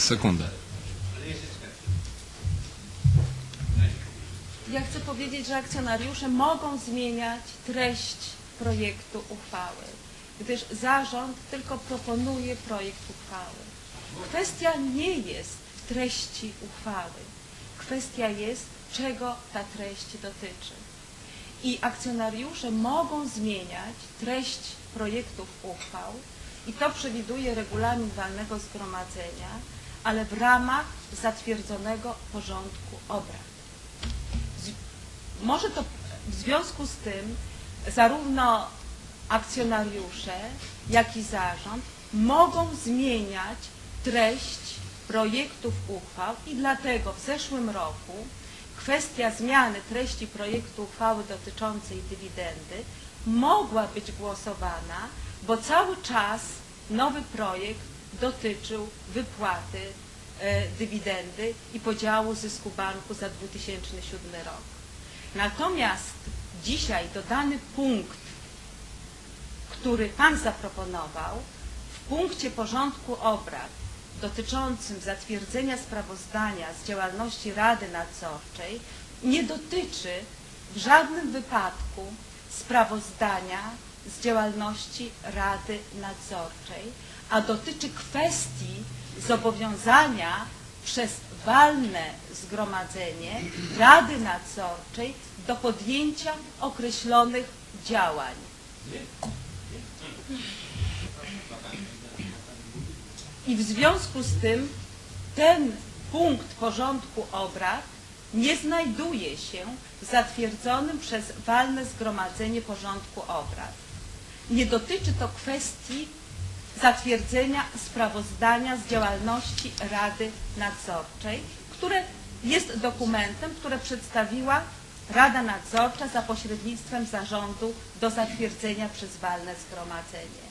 Sekunda. Ja chcę powiedzieć, że akcjonariusze mogą zmieniać treść projektu uchwały, gdyż zarząd tylko proponuje projekt uchwały. Kwestia nie jest treści uchwały. Kwestia jest, czego ta treść dotyczy. I akcjonariusze mogą zmieniać treść projektów uchwał i to przewiduje regulamin walnego zgromadzenia, ale w ramach zatwierdzonego porządku obrad. Z- Może to w związku z tym zarówno akcjonariusze, jak i zarząd mogą zmieniać treść projektów uchwał i dlatego w zeszłym roku kwestia zmiany treści projektu uchwały dotyczącej dywidendy mogła być głosowana, bo cały czas nowy projekt dotyczył wypłaty e, dywidendy i podziału zysku banku za 2007 rok. Natomiast dzisiaj dodany punkt, który Pan zaproponował, w punkcie porządku obrad dotyczącym zatwierdzenia sprawozdania z działalności Rady Nadzorczej nie dotyczy w żadnym wypadku sprawozdania z działalności Rady Nadzorczej, a dotyczy kwestii zobowiązania przez walne zgromadzenie Rady Nadzorczej do podjęcia określonych działań. I w związku z tym ten punkt porządku obrad nie znajduje się w zatwierdzonym przez walne zgromadzenie porządku obrad. Nie dotyczy to kwestii zatwierdzenia sprawozdania z działalności Rady Nadzorczej, które jest dokumentem, które przedstawiła Rada Nadzorcza za pośrednictwem zarządu do zatwierdzenia przez walne zgromadzenie.